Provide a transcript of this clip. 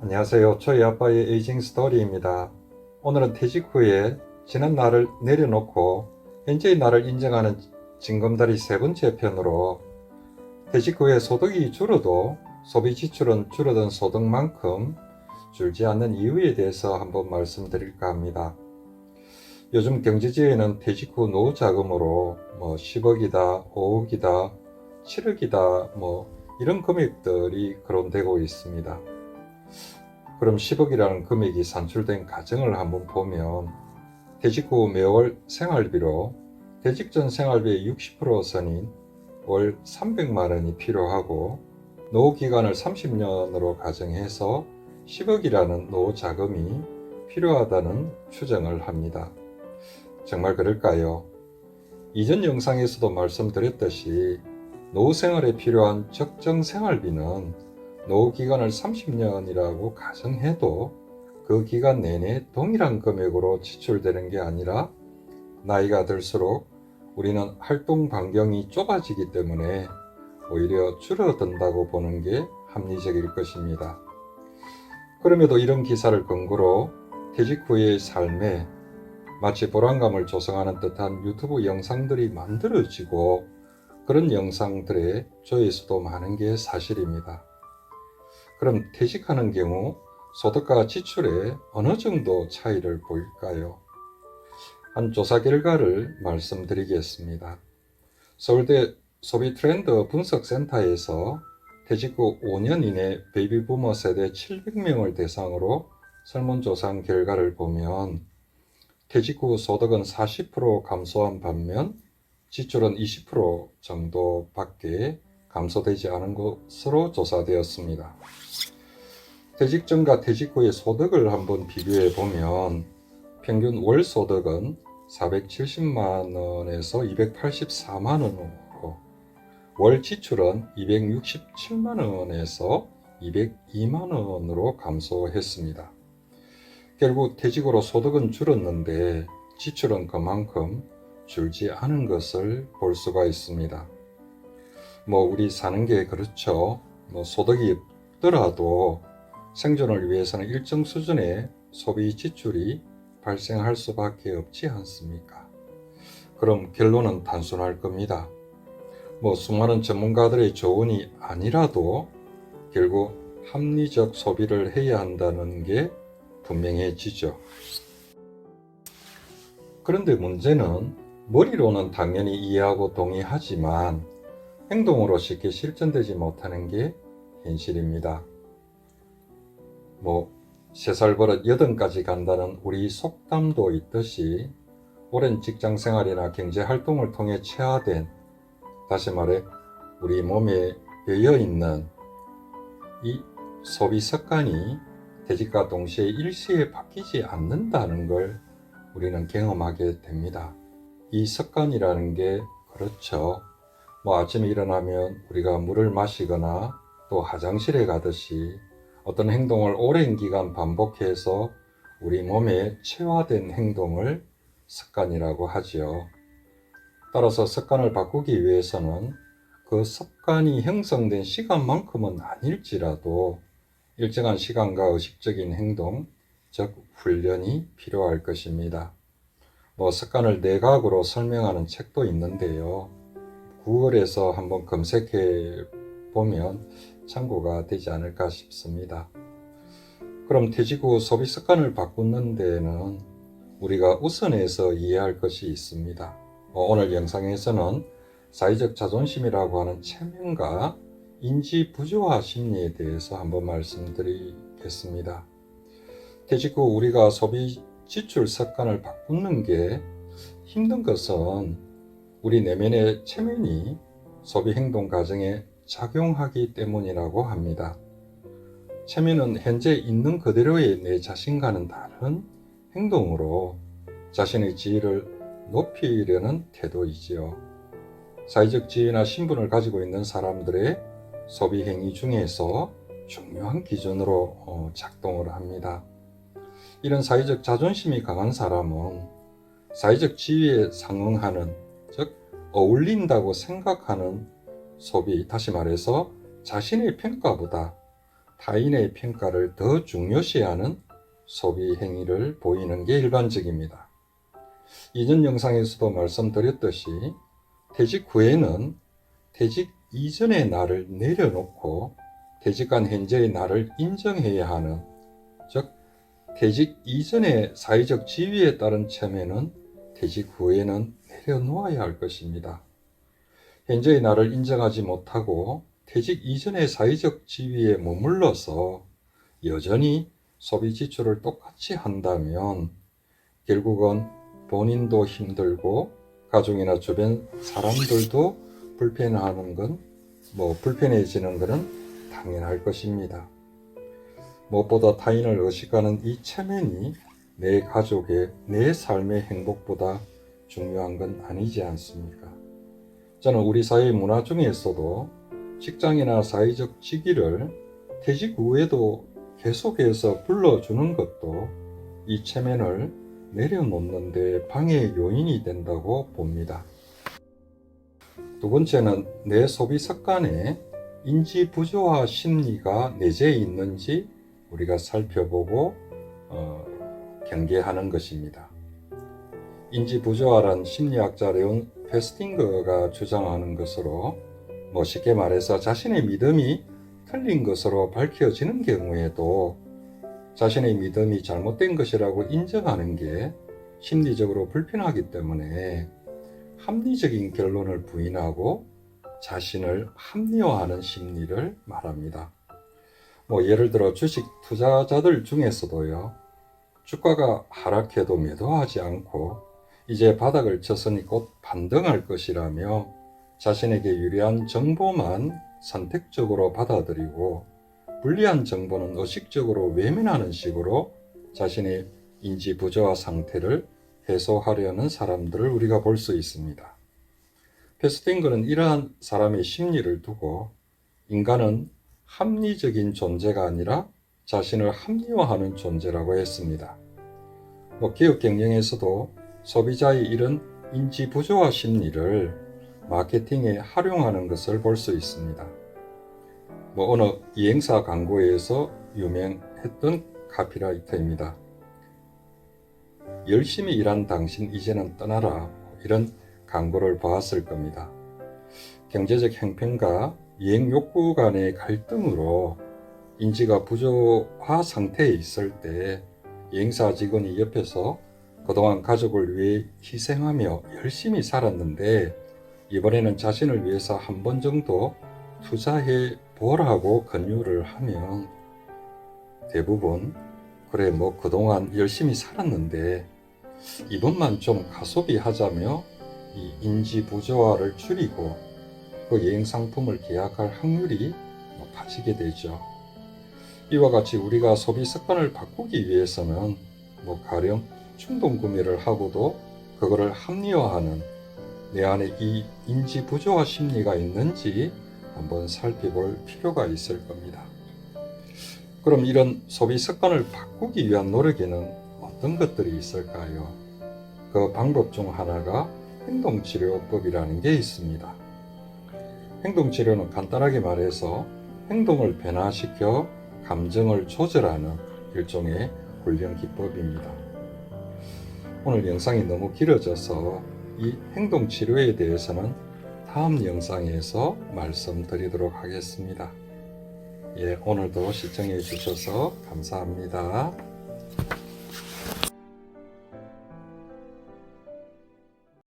안녕하세요. 저희 아빠의 에이징 스토리입니다. 오늘은 퇴직 후에 지난 날을 내려놓고 현재의 나를 인정하는 징검다리 세 번째 편으로 퇴직 후에 소득이 줄어도 소비 지출은 줄어든 소득만큼 줄지 않는 이유에 대해서 한번 말씀드릴까 합니다. 요즘 경제지에는 퇴직 후 노후 자금으로 뭐 10억이다, 5억이다, 7억이다, 뭐 이런 금액들이 거론되고 있습니다. 그럼 10억이라는 금액이 산출된 가정을 한번 보면 퇴직 후 매월 생활비로 퇴직 전 생활비의 60% 선인 월 300만 원이 필요하고 노후 기간을 30년으로 가정해서 10억이라는 노후 자금이 필요하다는 추정을 합니다. 정말 그럴까요? 이전 영상에서도 말씀드렸듯이 노후 생활에 필요한 적정 생활비는 노후 기간을 30년이라고 가정해도 그 기간 내내 동일한 금액으로 지출되는 게 아니라 나이가 들수록 우리는 활동 반경이 좁아지기 때문에 오히려 줄어든다고 보는 게 합리적일 것입니다. 그럼에도 이런 기사를 근거로 퇴직 후의 삶에 마치 불안감을 조성하는 듯한 유튜브 영상들이 만들어지고 그런 영상들의 조회수도 많은 게 사실입니다. 그럼 퇴직하는 경우 소득과 지출에 어느 정도 차이를 보일까요? 한 조사 결과를 말씀드리겠습니다. 서울대 소비 트렌드 분석센터에서 퇴직 후 5년 이내 베이비 부머 세대 700명을 대상으로 설문조사한 결과를 보면 퇴직 후 소득은 40% 감소한 반면 지출은 20% 정도밖에 감소되지 않은 것으로 조사되었습니다. 퇴직 전과 퇴직 후의 소득을 한번 비교해 보면 평균 월 소득은 470만 원에서 284만 원으로 월 지출은 267만 원에서 202만 원으로 감소했습니다. 결국 퇴직으로 소득은 줄었는데 지출은 그만큼 줄지 않은 것을 볼 수가 있습니다. 뭐 우리 사는 게 그렇죠. 뭐 소득이 없더라도 생존을 위해서는 일정 수준의 소비 지출이 발생할 수밖에 없지 않습니까? 그럼 결론은 단순할 겁니다. 뭐 수많은 전문가들의 조언이 아니라도 결국 합리적 소비를 해야 한다는 게 분명해지죠. 그런데 문제는 머리로는 당연히 이해하고 동의하지만 행동으로 쉽게 실천되지 못하는 게 현실입니다. 뭐, 세살 버릇 여든까지 간다는 우리 속담도 있듯이 오랜 직장 생활이나 경제 활동을 통해 체화된, 다시 말해, 우리 몸에 배어 있는 이 소비 습관이 퇴직과 동시에 일시에 바뀌지 않는다는 걸 우리는 경험하게 됩니다. 이 습관이라는 게 그렇죠. 뭐 아침에 일어나면 우리가 물을 마시거나 또 화장실에 가듯이 어떤 행동을 오랜 기간 반복해서 우리 몸에 체화된 행동을 습관이라고 하지요. 따라서 습관을 바꾸기 위해서는 그 습관이 형성된 시간만큼은 아닐지라도 일정한 시간과 의식적인 행동, 즉 훈련이 필요할 것입니다. 뭐 습관을 내각으로 설명하는 책도 있는데요. 구글에서 한번 검색해 보면 참고가 되지 않을까 싶습니다. 그럼 퇴직 후 소비 습관을 바꾸는 데에는 우리가 우선해서 이해할 것이 있습니다. 어, 오늘 영상에서는 사회적 자존심이라고 하는 체면과 인지 부조화 심리에 대해서 한번 말씀드리겠습니다. 퇴직 후 우리가 소비 지출 습관을 바꾸는 게 힘든 것은 우리 내면의 체면이 소비 행동 과정에 작용하기 때문이라고 합니다. 체면은 현재 있는 그대로의 내 자신과는 다른 행동으로 자신의 지위를 높이려는 태도이지요. 사회적 지위나 신분을 가지고 있는 사람들의 소비 행위 중에서 중요한 기준으로 어, 작동을 합니다. 이런 사회적 자존심이 강한 사람은 사회적 지위에 상응하는, 즉, 어울린다고 생각하는 소비, 다시 말해서 자신의 평가보다 타인의 평가를 더 중요시하는 소비 행위를 보이는 게 일반적입니다. 이전 영상에서도 말씀드렸듯이 퇴직 후에는 퇴직 이전의 나를 내려놓고 퇴직한 현재의 나를 인정해야 하는 즉 퇴직 이전의 사회적 지위에 따른 체면은 퇴직 후에는 내려놓아야 할 것입니다. 현재의 나를 인정하지 못하고 퇴직 이전의 사회적 지위에 머물러서 여전히 소비 지출을 똑같이 한다면 결국은 본인도 힘들고 가족이나 주변 사람들도 불편해하는 건 뭐 불편해지는 것은 당연할 것입니다. 무엇보다 타인을 의식하는 이 체면이 내 가족의 내 삶의 행복보다 중요한 건 아니지 않습니까? 저는 우리 사회 문화 중에서도 직장이나 사회적 직위를 퇴직 후에도 계속해서 불러주는 것도 이 체면을 내려놓는 데 방해 요인이 된다고 봅니다. 두 번째는 내 소비 습관에 인지 부조화 심리가 내재해 있는지 우리가 살펴보고 어, 경계하는 것입니다. 인지 부조화란 심리학자 레온 페스팅거가 주장하는 것으로 뭐 쉽게 말해서 자신의 믿음이 틀린 것으로 밝혀지는 경우에도 자신의 믿음이 잘못된 것이라고 인정하는 게 심리적으로 불편하기 때문에 합리적인 결론을 부인하고 자신을 합리화하는 심리를 말합니다. 뭐 예를 들어 주식 투자자들 중에서도요. 주가가 하락해도 매도하지 않고 이제 바닥을 쳤으니 곧 반등할 것이라며 자신에게 유리한 정보만 선택적으로 받아들이고 불리한 정보는 의식적으로 외면하는 식으로 자신의 인지 부조화 상태를 해소하려는 사람들을 우리가 볼 수 있습니다. 페스팅거는 이러한 사람의 심리를 두고 인간은 합리적인 존재가 아니라 자신을 합리화하는 존재라고 했습니다. 뭐 기업 경영에서도 소비자의 이런 인지 부조화 심리를 마케팅에 활용하는 것을 볼 수 있습니다. 뭐 어느 이행사 광고에서 유명했던 카피라이터입니다. 열심히 일한 당신 이제는 떠나라 이런 광고를 보았을 겁니다. 경제적 형편과 이행 욕구 간의 갈등으로 인지가 부조화 상태에 있을 때 이행사 직원이 옆에서 그동안 가족을 위해 희생하며 열심히 살았는데 이번에는 자신을 위해서 한 번 정도 투자해 보라고 권유를 하면 대부분 그래 뭐 그동안 열심히 살았는데 이번만 좀 가소비 하자며 이 인지 부조화를 줄이고 그 여행 상품을 계약할 확률이 높아지게 되죠. 이와 같이 우리가 소비 습관을 바꾸기 위해서는 뭐 가령 충동 구매를 하고도 그거를 합리화하는 내 안에 이 인지 부조화 심리가 있는지 한번 살펴볼 필요가 있을 겁니다. 그럼 이런 소비 습관을 바꾸기 위한 노력에는 어떤 것들이 있을까요? 그 방법 중 하나가 행동치료법이라는 게 있습니다. 행동치료는 간단하게 말해서 행동을 변화시켜 감정을 조절하는 일종의 훈련 기법입니다. 오늘 영상이 너무 길어져서 이 행동 치료에 대해서는 다음 영상에서 말씀드리도록 하겠습니다. 예, 오늘도 시청해 주셔서 감사합니다.